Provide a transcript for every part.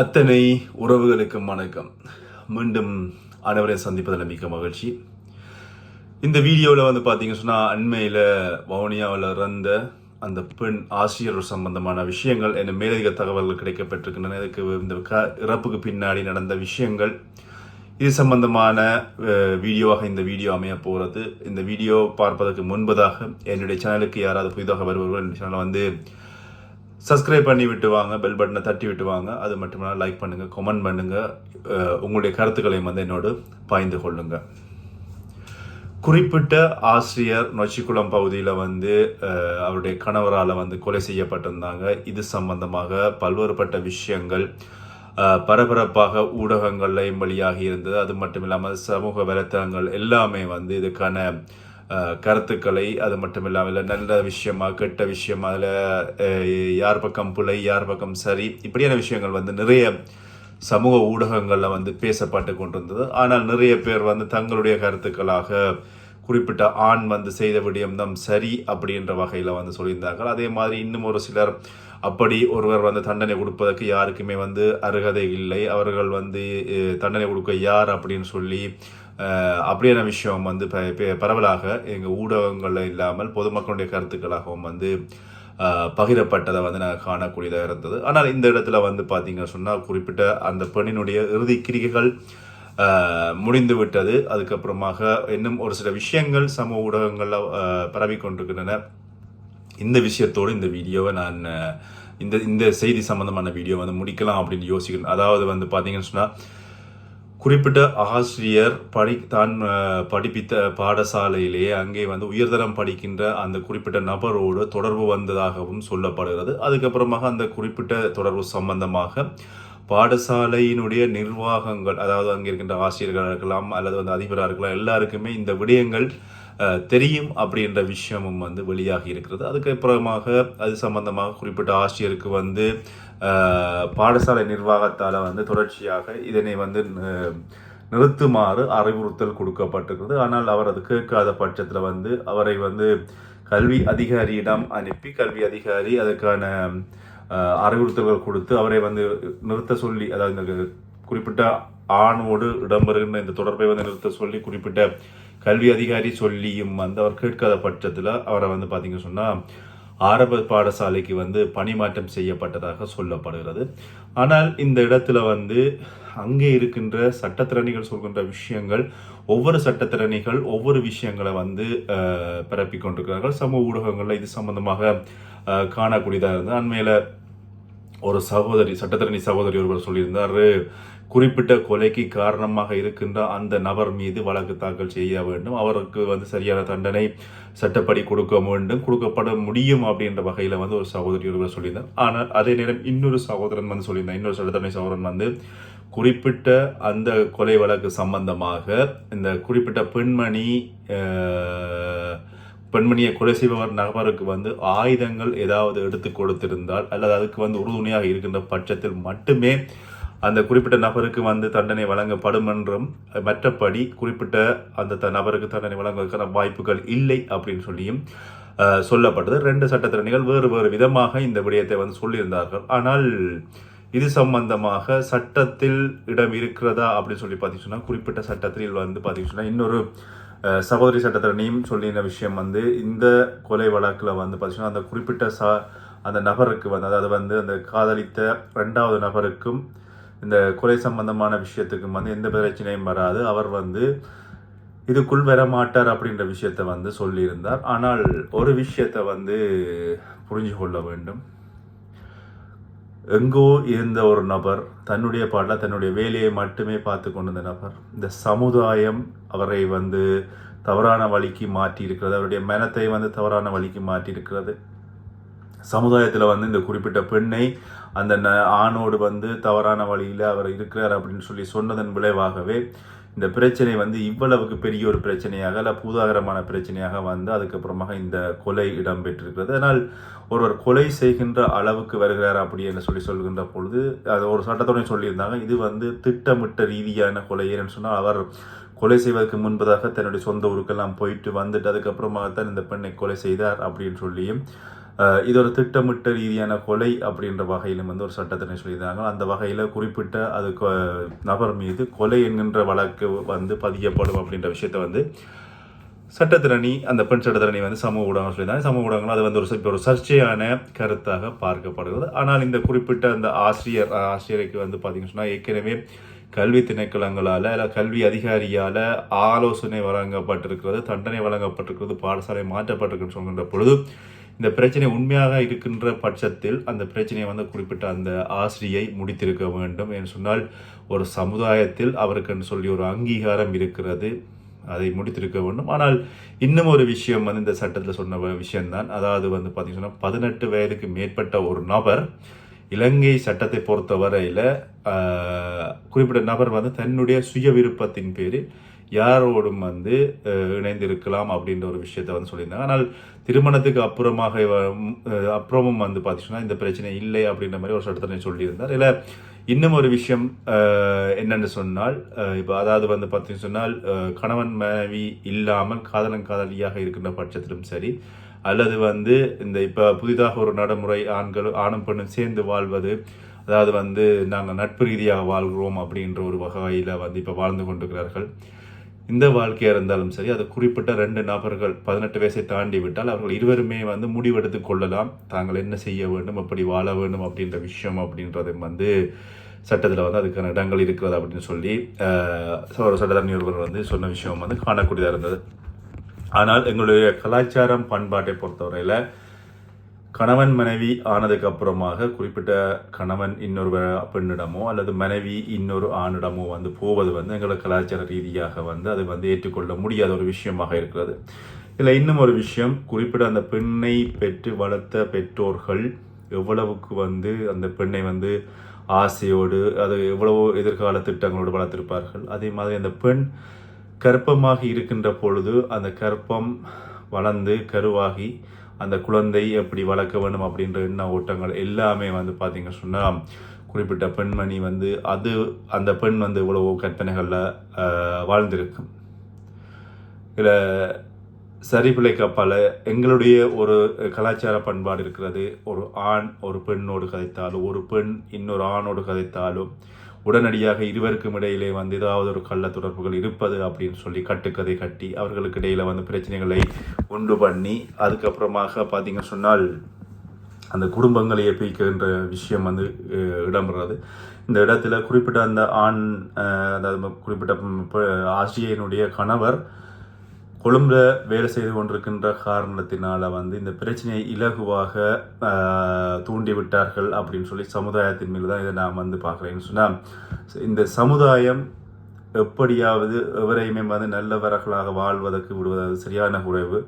அத்தனை உறவுகளுக்கும் வணக்கம். மீண்டும் அனைவரையும் சந்திப்பதில் மிக்க மகிழ்ச்சி. இந்த வீடியோவில் வந்து பார்த்தீங்க சொன்னால் அண்மையில் வவுனியாவில் இறந்த அந்த பெண் ஆசிரியர் சம்பந்தமான விஷயங்கள் என்ன மேலதிக தகவல்கள் கிடைக்கப்பட்டிருக்கின்றன. இதுக்கு இந்த க இறப்புக்கு பின்னாடி நடந்த விஷயங்கள். இது சம்பந்தமான வீடியோவாக இந்த வீடியோ அமைய போகிறது இந்த வீடியோ பார்ப்பதற்கு முன்பதாக என்னுடைய சேனலுக்கு யாராவது புதிதாக வருபவர்கள் என்னுடைய சேனலை வந்து சப்ஸ்கிரைப் பண்ணி விட்டு வாங்க பெல் பட்டனை தட்டி விட்டு வாங்க. அது மட்டுமல்ல லைக் பண்ணுங்கள் கமெண்ட் பண்ணுங்கள் உங்களுடைய கருத்துக்களையும் வந்து என்னோடு பாய்ந்து கொள்ளுங்கள் குறிப்பிட்ட ஆசிரியர் நொச்சிக்குளம் பகுதியில் வந்து அவருடைய கணவரால் வந்து கொலை செய்யப்பட்டிருந்தாங்க. இது சம்பந்தமாக பல்வேறுபட்ட விஷயங்கள் பரபரப்பாக ஊடகங்கள்லையும் வழியாகி இருந்தது. அது மட்டும் இல்லாமல் சமூக வலைத்தளங்கள் எல்லாமே வந்து இதுக்கான கருத்துக்களை அது மட்டும் இல்லாமல் நல்ல விஷயமா கெட்ட விஷயமா அதில் யார் பக்கம் பிழை யார் பக்கம் சரி இப்படியான விஷயங்கள் வந்து நிறைய சமூக ஊடகங்களில் வந்து பேசப்பட்டு கொண்டிருந்தது. ஆனால் நிறைய பேர் வந்து தங்களுடைய கருத்துக்களாக குறிப்பிட்ட ஆண் வந்து செய்த விடயம்தான் சரி அப்படின்ற வகையில் வந்து சொல்லியிருந்தார்கள். அதே மாதிரி இன்னும் ஒரு சிலர் அப்படி ஒருவர் வந்து தண்டனை கொடுப்பதற்கு யாருக்குமே வந்து அருகதை இல்லை. அவர்கள் வந்து தண்டனை கொடுக்க யார் அப்படின்னு சொல்லி அப்படியான விஷயம் வந்து ப- பரவலாக எங்கள் ஊடகங்களில் இல்லாமல் பொதுமக்களுடைய கருத்துக்களாகவும் வந்து பகிரப்பட்டதை வந்து நாங்கள் காணக்கூடியதாக இருந்தது. ஆனால் இந்த இடத்துல வந்து பார்த்தீங்க சொன்னால் குறிப்பிட்ட அந்த பெண்ணினுடைய இறுதி கிரிகைகள் முடிந்து விட்டது. அதுக்கப்புறமாக இன்னும் ஒரு சில விஷயங்கள் சமூக ஊடகங்களில் பரவி கொண்டிருக்கின்றன. இந்த விஷயத்தோடு இந்த வீடியோவை நான் இந்த இந்த செய்தி சம்பந்தமான வீடியோ வந்து முடிக்கலாம் அப்படின்னு யோசிக்கிறேன். அதாவது வந்து பார்த்தீங்கன்னு சொன்னால் குறிப்பிட்ட ஆசிரியர் படி தான் படிப்பித்த பாடசாலையிலேயே அங்கே வந்து உயர்தரம் படிக்கின்ற அந்த குறிப்பிட்ட நபரோடு தொடர்பு வந்ததாகவும் சொல்லப்படுகிறது. அதுக்கப்புறமாக அந்த குறிப்பிட்ட தொடர்பு சம்பந்தமாக பாடசாலையினுடைய நிர்வாகங்கள் அதாவது அங்கே இருக்கின்ற ஆசிரியர்களாக இருக்கலாம் அல்லது வந்து அதிபராக இருக்கலாம் எல்லாருக்குமே இந்த விடயங்கள் தெரியும் அப்படின்ற விஷயமும் வந்து வெளியாகி இருக்கிறது. அதுக்கப்புறமாக அது சம்பந்தமாக குறிப்பிட்ட ஆசிரியருக்கு வந்து பாடசாலை நிர்வாகத்தால் வந்து தொடர்ச்சியாக இதனை வந்து நிறுத்துமாறு அறிவுறுத்தல் கொடுக்கப்பட்டிருக்கிறது. ஆனால் அவர் அது கேட்காத பட்சத்தில் வந்து அவரை வந்து கல்வி அதிகாரியிடம் அனுப்பி கல்வி அதிகாரி அதற்கான அறிவுறுத்தல்கள் கொடுத்து அவரை வந்து நிறுத்த சொல்லி அதாவது இந்த குறிப்பிட்ட ஆணோடு இடம்பெறுகின்ற இந்த தொடர்பை வந்து நிறுத்த சொல்லி குறிப்பிட்ட கல்வி அதிகாரி சொல்லியும் வந்து அவர் கேட்காத பட்சத்தில் அவரை வந்து பார்த்தீங்க சொன்னால் ஆரம்ப பாடசாலைக்கு வந்து பணிமாற்றம் செய்யப்பட்டதாக சொல்லப்படுகிறது. ஆனால் இந்த இடத்துல வந்து அங்கே இருக்கின்ற சட்டத்திறனிகள் சொல்கின்ற விஷயங்கள் ஒவ்வொரு சட்டத்திறனிகள் ஒவ்வொரு விஷயங்களை வந்து அஹ், கொண்டிருக்கிறார்கள். சமூக ஊடகங்களில் இது சம்பந்தமாக காணக்கூடியதாக இருந்தது. அண்மையில் ஒரு சகோதரி சட்டத்தரணி சகோதரி ஒருவர் சொல்லியிருந்தார் குறிப்பிட்ட கொலைக்கு காரணமாக இருக்கின்ற அந்த நபர் மீது வழக்கு தாக்கல் செய்ய வேண்டும். அவருக்கு வந்து சரியான தண்டனை சட்டப்படி கொடுக்க வேண்டும் கொடுக்கப்பட முடியும் அப்படின்ற வகையில் வந்து ஒரு சகோதரி ஒருவர் சொல்லியிருந்தார். ஆனால் அதே நேரம் இன்னொரு சகோதரன் வந்து சொல்லியிருந்தார். இன்னொரு சட்டத்தரணி சகோதரன் வந்து குறிப்பிட்ட அந்த கொலை வழக்கு சம்பந்தமாக இந்த குறிப்பிட்ட பெண்மணி பெண்மணியை கொலை செய்பவர் நபருக்கு வந்து ஆயுதங்கள் ஏதாவது எடுத்து கொடுத்திருந்தால் அல்லது அதுக்கு வந்து உறுதுணையாக இருக்கின்ற பட்சத்தில் மட்டுமே அந்த குறிப்பிட்ட நபருக்கு வந்து தண்டனை வழங்கப்படும் என்றும் மற்றபடி குறிப்பிட்ட அந்த த- நபருக்கு தண்டனை வழங்குவதற்கான வாய்ப்புகள் இல்லை அப்படின்னு சொல்லியும் சொல்லப்பட்டது ரெண்டு சட்டத்திறனிகள் வேறு வேறு விதமாக இந்த விடயத்தை வந்து சொல்லியிருந்தார்கள். ஆனால் இது சம்பந்தமாக சட்டத்தில் இடம் இருக்கிறதா அப்படின்னு சொல்லி பார்த்தீங்கன்னா குறிப்பிட்ட சட்டத்தில் வந்து பார்த்தீங்கன்னா இன்னொரு சகோதரி சட்டத்தரணியும் சொல்லின விஷயம் வந்து இந்த கொலை வழக்கில் வந்து பார்த்தீங்கன்னா அந்த குறிப்பிட்ட ச அந்த நபருக்கு வந்து அதாவது வந்து அந்த காதலித்த ரெண்டாவது நபருக்கும் இந்த கொலை சம்பந்தமான விஷயத்துக்கும் வந்து எந்த பிரச்சனையும் வராது. அவர் வந்து இதுக்குள் வர மாட்டார் அப்படின்ற விஷயத்த வந்து சொல்லியிருந்தார். ஆனால் ஒரு விஷயத்தை வந்து புரிஞ்சு கொள்ள வேண்டும். எங்கோ இருந்த ஒரு நபர் தன்னுடைய பாடல தன்னுடைய வேலையை மட்டுமே பார்த்து கொண்டிருந்த நபர். இந்த சமுதாயம் அவரை வந்து தவறான வழிக்கு மாற்றி இருக்கிறது அவருடைய மனத்தை வந்து தவறான வழிக்கு மாற்றி இருக்கிறது சமுதாயத்தில் வந்து இந்த குறிப்பிட்ட பெண்ணை அந்த ந- ஆணோடு வந்து தவறான வழியில் அவர் இருக்கிறார் அப்படின்னு சொல்லி சொன்னதன் விளைவாகவே இந்த பிரச்சனை வந்து இவ்வளவுக்கு பெரிய ஒரு பிரச்சனையாக அல்ல பூதாகரமான பிரச்சனையாக வந்து அதுக்கப்புறமாக இந்த கொலை இடம்பெற்றிருக்கிறது. அதனால் ஒருவர் கொலை செய்கின்ற அளவுக்கு வருகிறார் அப்படி என்று சொல்லி சொல்கின்ற பொழுது அது ஒரு சட்டத்துடன் சொல்லியிருந்தாங்க இது வந்து திட்டமிட்ட ரீதியான கொலை என்று சொன்னால் அவர் கொலை செய்வதற்கு முன்பதாக தன்னுடைய சொந்த ஊருக்கெல்லாம் போயிட்டு வந்துட்டு அதுக்கப்புறமாக தான் இந்த பெண்ணை கொலை செய்தார் அப்படின்னு சொல்லியும் இது ஒரு திட்டமிட்ட ரீதியான கொலை அப்படின்ற வகையிலும் வந்து ஒரு சட்டத்தினை சொல்லியிருந்தாங்க. அந்த வகையில் குறிப்பிட்ட அது நபர் மீது கொலை என்கின்ற வழக்கு வந்து பதியப்படும் அப்படின்ற விஷயத்தை வந்து சட்டத்திரணி அந்த பெண் சட்டத்திரணி வந்து சமூக ஊடகங்கள் சொல்லியிருந்தாங்க. சமூக ஊடகங்கள் அது வந்து ஒரு இப்போ ஒரு சர்ச்சையான கருத்தாக பார்க்கப்படுகிறது. ஆனால் இந்த குறிப்பிட்ட அந்த ஆசிரியர் ஆசிரியருக்கு வந்து பார்த்தீங்கன்னு சொன்னால் ஏற்கனவே கல்வி திணைக்களங்களால் இல்லை கல்வி அதிகாரியால் ஆலோசனை வழங்கப்பட்டிருக்கிறது தண்டனை வழங்கப்பட்டிருக்கிறது பாடசாலை மாற்றப்பட்டிருக்குன்னு சொல்கின்ற பொழுது இந்த பிரச்சனை உண்மையாக இருக்கின்ற பட்சத்தில் அந்த பிரச்சனையை வந்து குறிப்பிட்ட அந்த ஆசிரியை முடித்திருக்க வேண்டும் என்று சொன்னால் ஒரு சமுதாயத்தில் அவருக்குன்னு சொல்லி ஒரு அங்கீகாரம் இருக்கிறது அதை முடித்திருக்க வேண்டும். ஆனால் இன்னும் ஒரு விஷயம் வந்து இந்த சட்டத்தில் சொன்ன விஷயம்தான். அதாவது வந்து பார்த்தீங்கன்னா பதினெட்டு வயதுக்கு மேற்பட்ட ஒரு நபர் இலங்கை சட்டத்தை பொறுத்தவரையில் குறிப்பிட்ட நபர் வந்து தன்னுடைய சுய விருப்பத்தின் பேரில் யாரோடும் வந்து இணைந்திருக்கலாம் அப்படின்ற ஒரு விஷயத்தை வந்து சொல்லியிருந்தாங்க. ஆனால் திருமணத்துக்கு அப்புறமாக அப்புறமும் வந்து பார்த்தீங்கன்னா இந்த பிரச்சனை இல்லை அப்படின்ற மாதிரி ஒரு சட்டத்தினை சொல்லியிருந்தார். இல்லை இன்னும் ஒரு விஷயம் என்னென்னு சொன்னால் இப்போ அதாவது வந்து பார்த்தீங்கன்னு சொன்னால் கணவன் மனைவி இல்லாமல் காதலன் காதலியாக இருக்கின்ற பட்சத்திலும் சரி அல்லது வந்து இந்த இப்போ புதிதாக ஒரு நடைமுறை ஆண்கள் ஆணும் பெண்ணும் சேர்ந்து வாழ்வது அதாவது வந்து நாங்கள் நட்பு ரீதியாக வாழ்கிறோம் அப்படின்ற ஒரு வகையில் வந்து இப்போ வாழ்ந்து கொண்டிருக்கிறார்கள். இந்த வாழ்க்கையாக இருந்தாலும் சரி அது குறிப்பிட்ட ரெண்டு நபர்கள் பதினெட்டு வயசை தாண்டி விட்டால் அவர்கள் இருவருமே வந்து முடிவெடுத்து கொள்ளலாம். தாங்கள் என்ன செய்ய வேண்டும் எப்படி வாழ வேண்டும் அப்படின்ற விஷயம் அப்படின்றது வந்து சட்டத்தில் வந்து அதுக்கான இடங்கள் இருக்கிறது அப்படின்னு சொல்லி ஒரு சட்டத்தரணி ஒருவர் வந்து சொன்ன விஷயம் வந்து காணக்கூடியதாக இருந்தது. ஆனால் எங்களுடைய கலாச்சாரம் பண்பாட்டை பொறுத்தவரையில் கணவன் மனைவி ஆனதுக்கு அப்புறமாக குறிப்பிட்ட கணவன் இன்னொரு பெண்ணிடமோ அல்லது மனைவி இன்னொரு ஆணிடமோ வந்து போவது வந்து எங்களை கலாச்சார ரீதியாக வந்து அது வந்து ஏற்றுக்கொள்ள முடியாத ஒரு விஷயமாக இருக்கிறது. இதில் இன்னும் ஒரு விஷயம் குறிப்பிட்ட அந்த பெண்ணை பெற்று வளர்த்த பெற்றோர்கள் எவ்வளவுக்கு வந்து அந்த பெண்ணை வந்து ஆசையோடு அது எவ்வளவோ எதிர்கால திட்டங்களோடு வளர்த்திருப்பார்கள். அதே மாதிரி அந்த பெண் கர்ப்பமாக இருக்கின்ற பொழுது அந்த கர்ப்பம் வளர்ந்து கருவாகி அந்த குழந்தை எப்படி வளர்க்க வேண்டும் அப்படின்ற எண்ண ஓட்டங்கள் எல்லாமே வந்து பார்த்திங்க சொன்னால் குறிப்பிட்ட பெண்மணி வந்து அது அந்த பெண் வந்து இவ்வளவோ கற்பனைகளில் வாழ்ந்திருக்கும் இதில் சரிபிழைக்க பல எங்களுடைய ஒரு கலாச்சார பண்பாடு இருக்கிறது. ஒரு ஆண் ஒரு பெண்ணோடு கதைத்தாலும் ஒரு பெண் இன்னொரு ஆணோடு கதைத்தாலும் உடனடியாக இருவருக்கும் இடையிலே வந்து ஏதாவது ஒரு கள்ள தொடர்புகள் இருப்பது அப்படின்னு சொல்லி கட்டுக்கதை கட்டி அவர்களுக்கு இடையில வந்து பிரச்சனைகளை உண்டு பண்ணி அதுக்கப்புறமாக பார்த்தீங்க சொன்னால் அந்த குடும்பங்களை பிரிக்கின்ற விஷயம் வந்து இடம்பெறது இந்த இடத்துல குறிப்பிட்ட அந்த ஆண் அதாவது குறிப்பிட்ட ஆசிரியனுடைய கணவர் கொழும்புல வேலை செய்து கொண்டிருக்கின்ற காரணத்தினால வந்து இந்த பிரச்சனையை இலகுவாக தூண்டிவிட்டார்கள் அப்படின்னு சொல்லி சமுதாயத்தின் மேல் தான் இதை நான் வந்து பார்க்குறேன்னு சொன்னால் இந்த சமுதாயம் எப்படியாவது எவரையுமே வந்து நல்லவர்களாக வாழ்வதற்கு விடுவது சரியான குறைவு.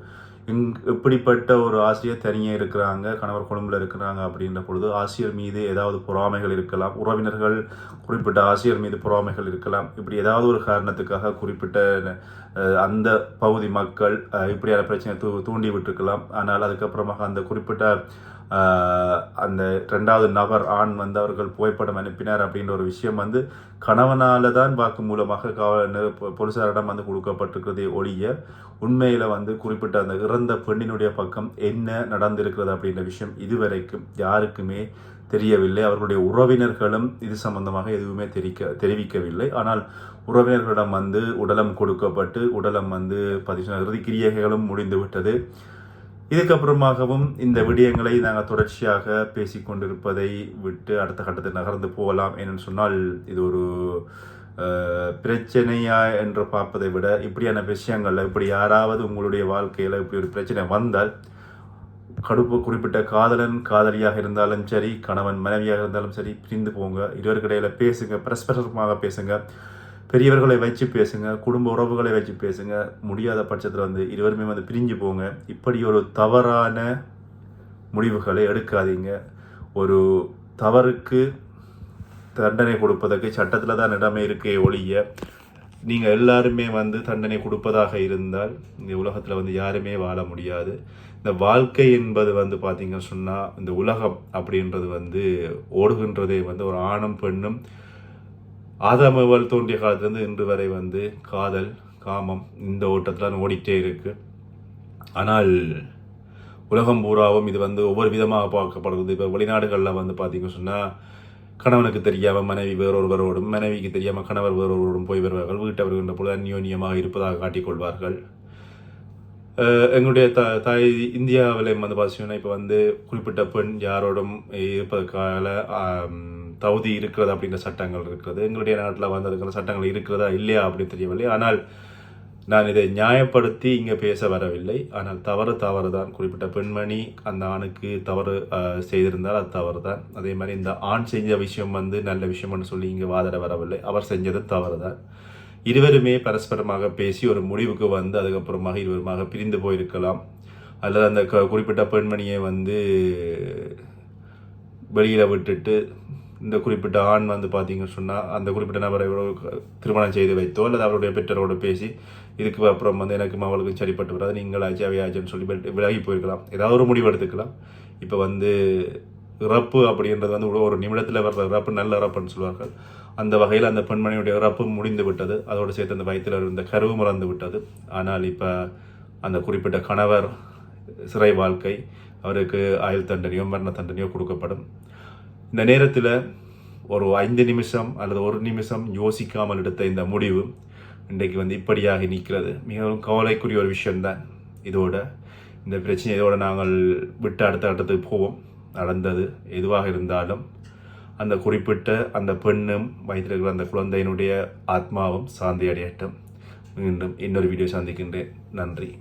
இங் இப்படிப்பட்ட ஒரு ஆசிரியர் தனியே இருக்கிறாங்க கணவர் குடும்பில் இருக்கிறாங்க அப்படின்ற பொழுது ஆசிரியர் மீது ஏதாவது பொறாமைகள் இருக்கலாம் உறவினர்கள் குறிப்பிட்ட ஆசிரியர் மீது பொறாமைகள் இருக்கலாம் இப்படி ஏதாவது ஒரு காரணத்துக்காக குறிப்பிட்ட அந்த பகுதி மக்கள் இப்படியான பிரச்சனை தூ தூண்டி விட்டுருக்கலாம் ஆனால் அதுக்கப்புறமாக அந்த குறிப்பிட்ட அந்த ரெண்டாவது நபர் ஆண் வந்து அவர்கள் புகைப்படம் அனுப்பினார் அப்படின்ற ஒரு விஷயம் வந்து கணவனால தான் வாக்கு மூலமாக காவல் பொ- போலீசாரிடம் வந்து கொடுக்கப்பட்டிருக்கிறதே ஒழிய உண்மையில் வந்து குறிப்பிட்ட அந்த இறந்த பெண்ணினுடைய பக்கம் என்ன நடந்திருக்கிறது அப்படின்ற விஷயம் இதுவரைக்கும் யாருக்குமே தெரியவில்லை. அவர்களுடைய உறவினர்களும் இது சம்பந்தமாக எதுவுமே தெரிவிக்க தெரிவிக்கவில்லை. ஆனால் உறவினர்களிடம் வந்து உடலம் கொடுக்கப்பட்டு உடலம் வந்து பதிவு இறுதி கிரியைகளும் முடிந்துவிட்டது. இதுக்கப்புறமாகவும் இந்த விடயங்களை நாங்கள் தொடர்ச்சியாக பேசிக்கொண்டிருப்பதை விட்டு அடுத்த கட்டத்தில் நகர்ந்து போகலாம் என்னன்னு சொன்னால் இது ஒரு பிரச்சனையா என்று பார்ப்பதை விட இப்படியான விஷயங்களில் இப்படி யாராவது உங்களுடைய வாழ்க்கையில் இப்படி ஒரு பிரச்சனை வந்தால் கடுப்பு குறிப்பிட்ட காதலன் காதலியாக இருந்தாலும் சரி கணவன் மனைவியாக இருந்தாலும் சரி பிரிந்து போங்க இருவருக்கிடையில் பேசுங்க பரஸ்பரமாக பேசுங்க. பெரியவர்களை வச்சு பேசுங்க குடும்ப உறவுகளை வச்சு பேசுங்க. முடியாத பட்சத்தில் வந்து இருவருமே வந்து பிரிஞ்சு போங்க. இப்படி ஒரு தவறான முடிவுகளை எடுக்காதீங்க. ஒரு தவறுக்கு தண்டனை கொடுப்பதற்கு சட்டத்தில் தான் இடமே இருக்கே ஒழிய நீங்கள் எல்லாருமே வந்து தண்டனை கொடுப்பதாக இருந்தால் இந்த உலகத்தில் வந்து யாருமே வாழ முடியாது. இந்த வாழ்க்கை என்பது வந்து பார்த்தீங்கன்னு சொன்னால் இந்த உலகம் அப்படின்றது வந்து ஓடுகின்றதே வந்து ஒரு ஆணும் பெண்ணும் ஆதாமவல் தோன்றிய காலத்துலேருந்து இன்று வரை வந்து காதல் காமம் இந்த ஓட்டத்தில் ஓடிட்டே இருக்கு. ஆனால் உலகம் பூராவும் இது வந்து ஒவ்வொரு விதமாக பார்க்கப்படுறது இப்போ வெளிநாடுகளில் வந்து பார்த்தீங்க சொன்னால் கணவனுக்கு தெரியாமல் மனைவி வேறொருவரோடும் மனைவிக்கு தெரியாமல் கணவர் வேறொருவரோடும் போய் வருவார்கள். வீட்டை வருகின்ற பொழுது அந்யோன்யமாக இருப்பதாக காட்டிக்கொள்வார்கள் எங்களுடைய த தாய் இந்தியாவில் வந்து பார்த்தீங்கன்னா இப்போ வந்து குறிப்பிட்ட பெண் யாரோடும் இருப்பதற்காக தகுதி இருக்கிறது அப்படிங்கிற சட்டங்கள் இருக்கிறது எங்களுடைய நாட்டில் வந்ததுக்கான சட்டங்கள் இருக்கிறதா இல்லையா அப்படின்னு தெரியவில்லை. ஆனால் நான் இதை நியாயப்படுத்தி இங்கே பேச வரவில்லை. ஆனால் தவறு தவறு தான் குறிப்பிட்ட பெண்மணி அந்த ஆணுக்கு தவறு செய்திருந்தால் அது தவறு தான் அதே மாதிரி இந்த ஆண் செஞ்ச விஷயம் வந்து நல்ல விஷயம்னு சொல்லி இங்கே வாதிட வரவில்லை. அவர் செஞ்சது தவறு தான் இருவருமே பரஸ்பரமாக பேசி ஒரு முடிவுக்கு வந்து அதுக்கப்புறமாக இருவருமாக பிரிந்து போயிருக்கலாம். அல்லது அந்த க- குறிப்பிட்ட பெண்மணியை வந்து வெளியில் விட்டுட்டு இந்த குறிப்பிட்ட ஆண் வந்து பார்த்தீங்கன்னு சொன்னால் அந்த குறிப்பிட்ட நபரை ஒரு திருமணம் செய்து வைத்தோ அல்லது அவருடைய பெற்றோரோடு பேசி இதுக்கு அப்புறம் வந்து எனக்கும் அவளுக்கும் சரிப்பட்டு வராது நீங்கள் ஆச்சு அவையாச்சுன்னு சொல்லி விலகி போயிருக்கலாம். ஏதாவது ஒரு முடிவு எடுத்துக்கலாம். இப்போ வந்து இறப்பு அப்படின்றது வந்து ஒரு- ஒரு நிமிடத்தில் வர்ற இறப்பு நல்ல இறப்புன்னு சொல்வார்கள் அந்த வகையில் அந்த பெண்மணியுடைய இறப்பு முடிந்து விட்டது. அதோடு சேர்த்து அந்த வயிற்றில் இருந்த கருவு மறந்து விட்டது. ஆனால் இப்போ அந்த குறிப்பிட்ட கணவர் சிறை வாழ்க்கை அவருக்கு ஆயுள் தண்டனையோ மரண தண்டனையோ கொடுக்கப்படும். இந்த நேரத்தில் ஒரு ஐந்து நிமிஷம் அல்லது ஒரு நிமிஷம் யோசிக்காமல் எடுத்த இந்த முடிவு இன்றைக்கு வந்து இப்படியாக நிற்கிறது. மிகவும் கவலைக்குரிய ஒரு விஷயம்தான் இதோட. இந்த பிரச்சனை இதோட நாங்கள் விட்டு அடுத்த கட்டத்துக்கு போவோம். நடந்தது எதுவாக இருந்தாலும் அந்த குறிப்பிட்ட அந்த பெண்ணும் வயிற்றிருக்கிற அந்த குழந்தையினுடைய ஆத்மாவும் சாந்தி அடையட்டும். மீண்டும் இன்னொரு வீடியோ சந்திக்கின்றேன். நன்றி.